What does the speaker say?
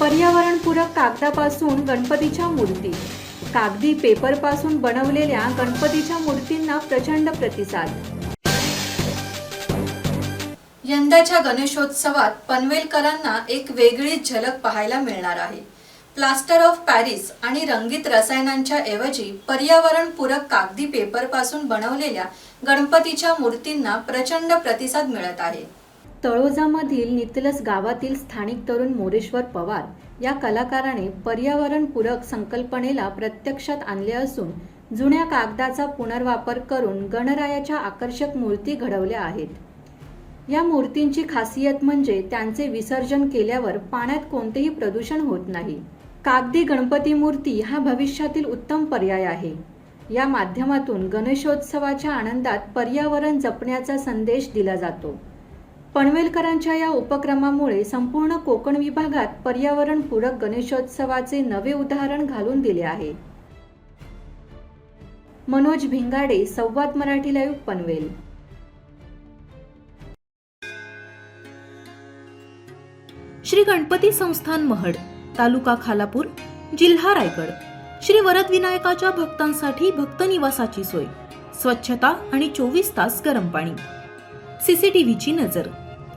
पर्यावरणपूरक कागदापासून गणपतीच्या मूर्ती. कागदी पेपरपासून बनवलेल्या गणपतीच्या मूर्तींना प्रचंड प्रतिसाद. यंदाच्या गणेशोत्सवात पनवेलकरांना एक वेगळीच झलक पाहायला मिळणार आहे. प्लास्टर ऑफ पॅरिस आणि रंगीत रसायनांच्या ऐवजी पर्यावरणपूरक कागदी पेपरपासून बनवलेल्या गणपतीच्या मूर्तींना प्रचंड प्रतिसाद मिळत आहे. तळोजामधील नितलस गावातील स्थानिक तरुण मोरेश्वर पवार या कलाकाराने पर्यावरणपूरक संकल्पनेला प्रत्यक्षात आणले असून जुन्या कागदाचा पुनर्वापर करून गणरायाच्या आकर्षक मूर्ती घडवल्या आहेत. या मूर्तींची खासियत म्हणजे त्यांचे विसर्जन केल्यावर पाण्यात कोणतेही प्रदूषण होत नाही. कागदी गणपती मूर्ती हा भविष्यातील उत्तम पर्याय आहे. या माध्यमातून गणेशोत्सवाच्या आनंदात पर्यावरण जपण्याचा संदेश दिला जातो. पनवेलकरांच्या या उपक्रमामुळे संपूर्ण कोकण विभागात पर्यावरणपूरक गणेशोत्सवाचे नवे उदाहरण घालून दिले आहे. मनोज भिंगाडे संवाद मराठी लाईव्ह पनवेल. श्री गणपती संस्थान महड तालुका खालापूर जिल्हा रायगड. श्री वरद विनायकाच्या भक्तांसाठी भक्त निवासाची सोय स्वच्छता आणि चोवीस तास गरम पाणी. सीसीटीव्हीची नजर.